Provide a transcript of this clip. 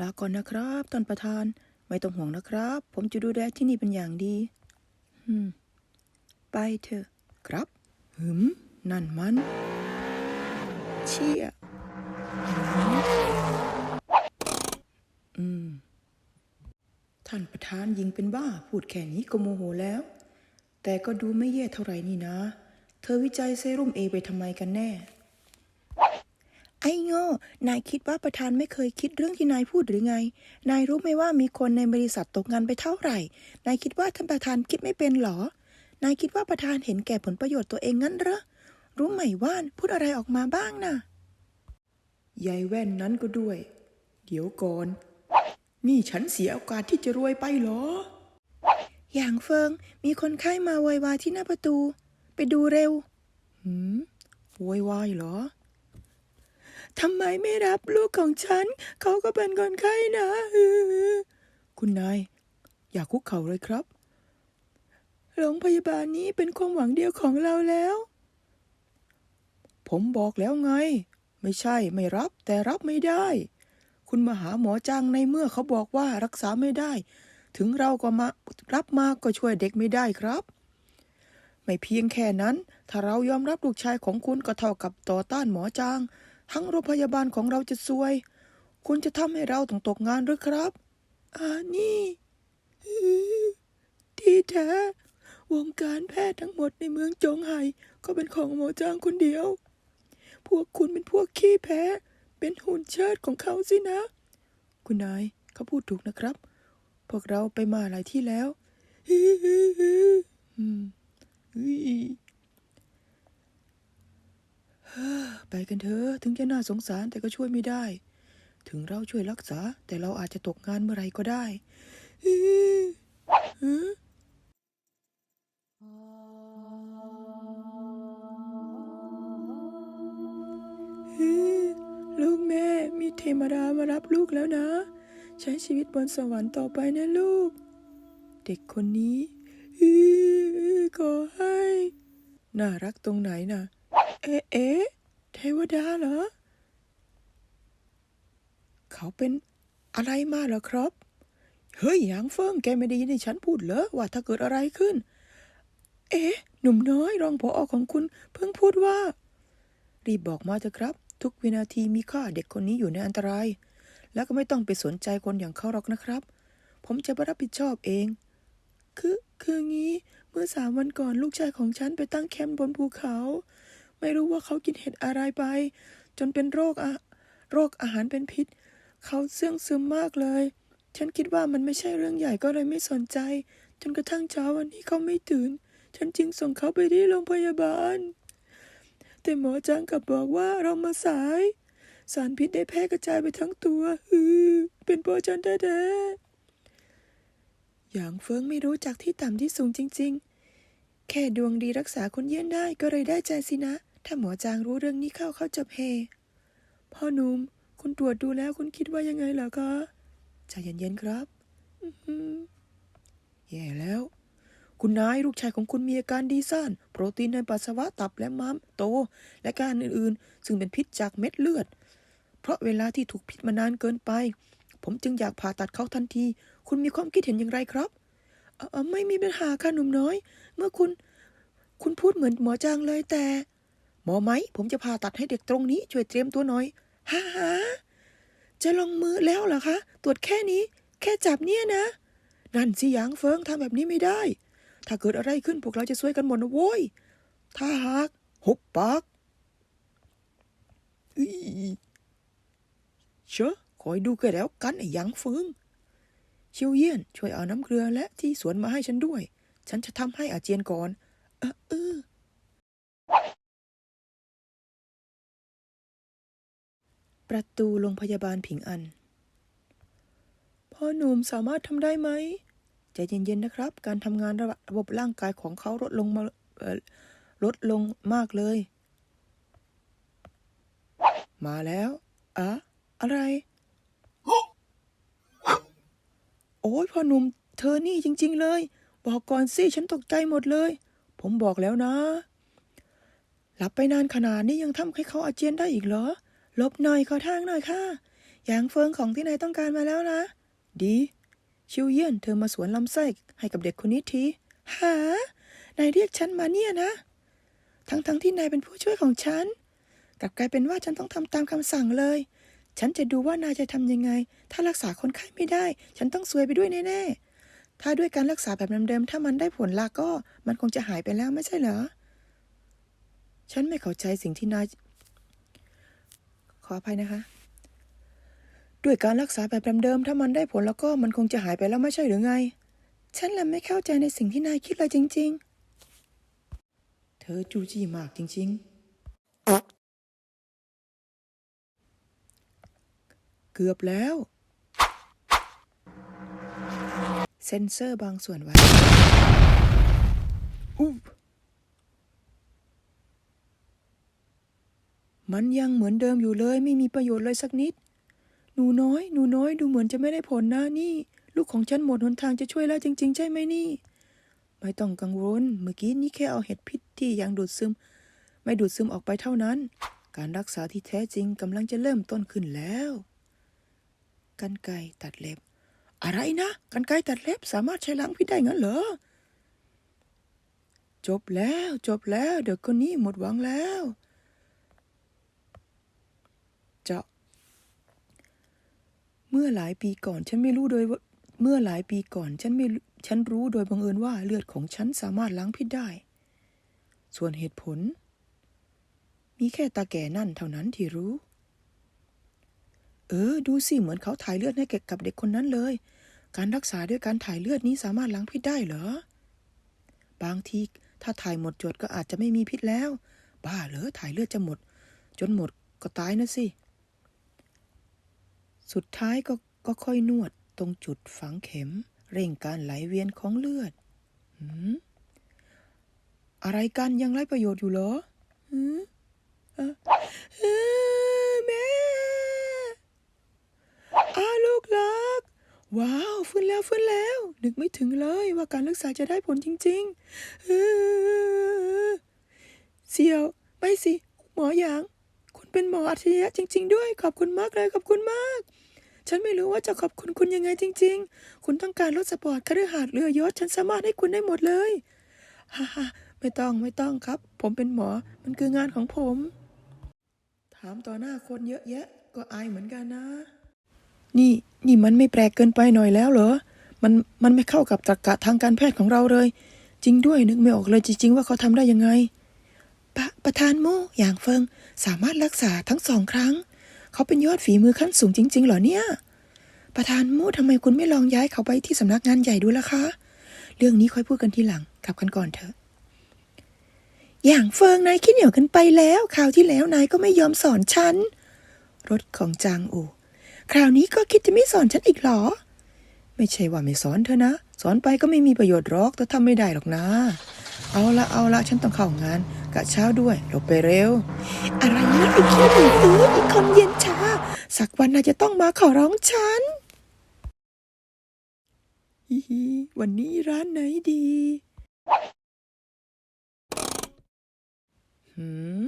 ลาก่อนนะครับท่านประธาน ไม่ต้องห่วงนะครับ ผมจะดูแลที่นี่เป็นอย่างดีอืมไปเถอะ ครับหืม นั่นมัน เชี่ยอืม ท่านประธานยิงเป็นบ้า พูดแค่นี้ก็โมโหแล้ว แต่ก็ดูไม่แย่เท่าไหร่นี่นะ เธอวิจัยเซรุ่มเอไปทำไมกันแน่ ไอ้โง่นายคิดว่าประธานไม่เคยคิดเรื่องที่นายพูดหรือไง นายรู้ไหมว่ามีคนในบริษัทตกงานไปเท่าไหร่ นายคิดว่าท่านประธานคิดไม่เป็นหรอ นายคิดว่าประธานเห็นแก่ผลประโยชน์ตัวเองงั้นเหรอ รู้ไหมว่าพูดอะไรออกมาบ้างนะ่ะยายแว่นนั้นก็ด้วย เดี๋ยวก่อน นี่ฉันเสียโอกาสที่จะรวยไปเหรอ อย่างเฟิง มีคนไข้มาโวยวายที่หน้าประตู ไปดูเร็ว หืมโวยวายเหรอ ทำไมไม่รับลูกของฉัน เขาก็เป็นคนไข้นะ คุณนาย อย่าคุกเข่าเลยครับ โรงพยาบาลนี้เป็นความหวังเดียวของเราแล้ว ผมบอกแล้วไง ไม่ใช่ไม่รับแต่รับไม่ได้ คุณมาหาหมอจังในเมื่อเขาบอกว่ารักษาไม่ได้ ถึงเราก็มารับมาก็ช่วยเด็กไม่ได้ครับไม่เพียงแค่นั้น ถ้าเรายอมรับลูกชายของคุณก็เท่ากับต่อต้านหมอจาง ทั้งโรงพยาบาลของเราจะซวย คุณจะทำให้เราต้องตกงานหรือครับ อ่านี่ที่แท้ วงการแพทย์ทั้งหมดในเมืองจงไห่ก็เป็นของหมอจางคนเดียว พวกคุณเป็นพวกขี้แพ้ เป็นหุ่นเชิดของเขาสินะ คุณนายเขาพูดถูกนะครับ พวกเราไปมาหลายที่แล้ว อืมอุ๊ย ไปกันเถอะถึงจะน่าสงสารแต่ก็ช่วยไม่ได้ ถึงเราช่วยรักษา แต่เราอาจจะตกงานเมื่อไรก็ได้ลูกแม่มีเทวดามารับลูกแล้วนะ ใช้ชีวิตบนสวรรค์ต่อไปนะลูก เด็กคนนี้ขอให้ น่ารักตรงไหนนะเอ๊ะเอ๊ะ เทวดาเหรอ เขาเป็นอะไรมาเหรอครับ เฮ้ยหยางเฟิงแกไม่ได้ยินฉันพูดเหรอว่าถ้าเกิดอะไรขึ้น เอ๊ะ หนุ่มน้อยรองผออของคุณเพิ่งพูดว่า รีบบอกมาเถอะครับ ทุกวินาทีมีค่าเด็กคนนี้อยู่ในอันตราย แล้วก็ไม่ต้องไปสนใจคนอย่างเขาหรอกนะครับ ผมจะรับผิดชอบเอง คือคืองี้ เมื่อสามวันก่อนลูกชายของฉันไปตั้งแคมป์บนภูเขา ไม่รู้ว่าเขากินเห็ดอะไรไป จนเป็นโรคอะโรคอาหารเป็นพิษ เขาเสื่องซึมมากเลย ฉันคิดว่ามันไม่ใช่เรื่องใหญ่ก็เลยไม่สนใจ จนกระทั่งเช้าวันนี้เขาไม่ตื่น ฉันจึงส่งเขาไปที่โรงพยาบาล แต่หมอจังกลับบอกว่าเรามาสาย สารพิษได้แพร่กระจายไปทั้งตัวฮือเป็นเพราะฉันแท้ๆอย่างเฟิงไม่รู้จักที่ต่ำที่สูงจริง ๆ แค่ดวงดีรักษาคนเยี่ยนได้ก็เลยได้ใจสินะ ถ้าหมอจางรู้เรื่องนี้เข้าเขาจะเพพ่อหนุ่มคุณตรวจดูแล้วคุณคิดว่ายังไงเหรอคะใจเย็นๆครับแย่แล้ว คุณนายลูกชายของคุณมีอาการดีซ่านโปรตีนในปัสสาวะตับและม้ามโต และการอื่นๆ ซึ่งเป็นพิษจากเม็ดเลือด เพราะเวลาที่ถูกพิษมานานเกินไป ผมจึงอยากผ่าตัดเขาทันที คุณมีความคิดเห็นอย่างไรครับเออไม่มีปัญหาค่ะหนุ่มน้อย เมื่อคุณ คุณพูดเหมือนหมอจางเลยแต่ หมอไหม ผมจะผ่าตัดให้เด็กตรงนี้ ช่วยเตรียมตัวหน่อยฮ่าฮาจะลงมือแล้วเหรอคะ ตรวจแค่นี้ แค่จับเนี่ยนะ นั่นสิหยางเฟิงทำแบบนี้ไม่ได้ ถ้าเกิดอะไรขึ้นพวกเราจะซวยกันหมดนะโว้ย ถ้าหากหุบปากอีเชอะคอยดูกันแล้วกันไอ้หยางเฟิงเชียวเยี่ยนช่วยเอาน้ำเกลือและที่สวนมาให้ฉันด้วย ฉันจะทำให้อาเจียนก่อน เออเออ ประตูโรงพยาบาลผิงอัน พ่อหนุ่มสามารถทำได้ไหมใจเย็นๆนะครับ การทำงานระระบบร่างกายของเขาลดลงมาลดลงมากเลย มาแล้วอะอะไร โอ้ยพ่อหนุ่มเธอนี่จริง ๆ เลย บอกก่อนสิฉันตกใจหมดเลย ผมบอกแล้วนะ หลับไปนานขนาดนี้ยังทำให้เขาอาเจียนได้อีกเหรอ หลบหน่อยขอทางหน่อยค่ะยางเฟิงของที่นายต้องการมาแล้วนะ ดี ชิวเยี่ยนเธอมาสวนลำไส้ให้กับเด็กคนนี้ทีหานายเรียกฉันมาเนี่ยนะ ทั้งๆทที่นายเป็นผู้ช่วยของฉันกลับกลายเป็นว่าฉันต้องทำตามคำสั่งเลย ฉันจะดูว่านายจะทำยังไง ถ้ารักษาคนไข้ไม่ได้ ฉันต้องซวยไปด้วยแน่ๆ ถ้าด้วยการรักษาแบบเดิมๆ ถ้ามันได้ผลละก็ มันคงจะหายไปแล้วไม่ใช่เหรอ ฉันไม่เข้าใจสิ่งที่นาย ขออภัยนะคะ ด้วยการรักษาแบบเดิมๆถ้ามันได้ผลแล้วก็มันคงจะหายไปแล้วไม่ใช่หรือไง ฉันละไม่เข้าใจในสิ่งที่นายคิดเลยจริง ๆ เธอจู้จี้มากจริง ๆ เกือบแล้ว เซ็นเซอร์บางส่วนไว้อุ๊ มันยังเหมือนเดิมอยู่เลย ไม่มีประโยชน์เลยสักนิด หนูน้อย หนูน้อยดูเหมือนจะไม่ได้ผลนะนี่ ลูกของฉันหมดหนทางจะช่วยแล้วจริง ๆ ใช่ไหมนี่ ไม่ต้องกังวล เมื่อกี้นี่แค่เอาเห็ดพิษที่ยังดูดซึม ไม่ดูดซึมออกไปเท่านั้น การรักษาที่แท้จริงกำลังจะเริ่มต้นขึ้นแล้วกันไกตัดเล็บ อะไรนะกันไกตัดเล็บสามารถใช้ล้างพิษได้งั้นเหรอจบแล้วจบแล้ว เด็กคนนี้หมดหวังแล้ว เจาะ เมื่อหลายปีก่อนฉันไม่รู้โดยเมื่อหลายปีก่อนฉันไม่ฉันรู้โดยบังเอิญว่าเลือดของฉันสามารถล้างพิษได้ ส่วนเหตุผล มีแค่ตาแก่นั่นเท่านั้นที่รู้ เออ ดูสิเหมือนเขาถ่ายเลือดให้แกกับเด็กคนนั้นเลย การรักษาด้วยการถ่ายเลือดนี้สามารถล้างพิษได้เหรอ บางทีถ้าถ่ายหมดจดก็อาจจะไม่มีพิษแล้ว บ้าเหรอถ่ายเลือดจะหมด จนหมดก็ตายนะสิ สุดท้ายก็ก็ค่อยนวดตรงจุดฝังเข็ม เร่งการไหลเวียนของเลือดหืมอะไรกันยังไร้ประโยชน์อยู่เหรอหืมอ่อเออแม่อาลูกรัก ว้าวฟื้นแล้วฟื้นแล้ว นึกไม่ถึงเลยว่าการรักษาจะได้ผลจริงๆเออเสี่ยว ไม่สิ หมอหยาง เป็นหมออัจฉริยะจริง ๆ ด้วย ขอบคุณมากเลยขอบคุณมาก ฉันไม่รู้ว่าจะขอบคุณคุณยังไงจริง ๆ คุณต้องการรถสปอร์ตคฤหาสน์เรือยศฉันสามารถให้คุณได้หมดเลยฮ่าฮ่าไม่ต้องไม่ต้องครับ ผมเป็นหมอมันคืองานของผม ถามต่อหน้าคนเยอะแยะ ก็อายเหมือนกันนะ นี่นี่มันไม่แปลกเกินไปหน่อยแล้วเหรอมันมันไม่เข้ากับตรรกะทางการแพทย์ของเราเลย จริงด้วยนึกไม่ออกเลยจริง ๆ ว่าเขาทำได้ยังไง ปะประธานโมอย่างเฟิงสามารถรักษาทั้งสองครั้ง เขาเป็นยอดฝีมือขั้นสูงจริง ๆ เหรอเนี่ย ประธานโมทำไมคุณไม่ลองย้ายเขาไปที่สำนักงานใหญ่ดูล่ะคะ เรื่องนี้ค่อยพูดกันทีหลังกลับกันก่อนเถอะ อย่างเฟิงนายขี้เหนียวกันไปแล้วคราวที่แล้วนายก็ไม่ยอมสอนฉัน รถของจางอูคราวนี้ก็คิดจะไม่สอนฉันอีกเหรอ ไม่ใช่ว่าไม่สอนเธอนะ สอนไปก็ไม่มีประโยชน์หรอกแต่ทำไม่ได้หรอกนะ เอาละเอาละฉันต้องเข้างานกะเช้าด้วยหลบไปเร็ว อะไรนะไอ้ขี้หนูตื้อไอ้คนเย็นชา สักวันน่าจะต้องมาขอร้องฉันฮิฮิวันนี้ร้านไหนดีหืม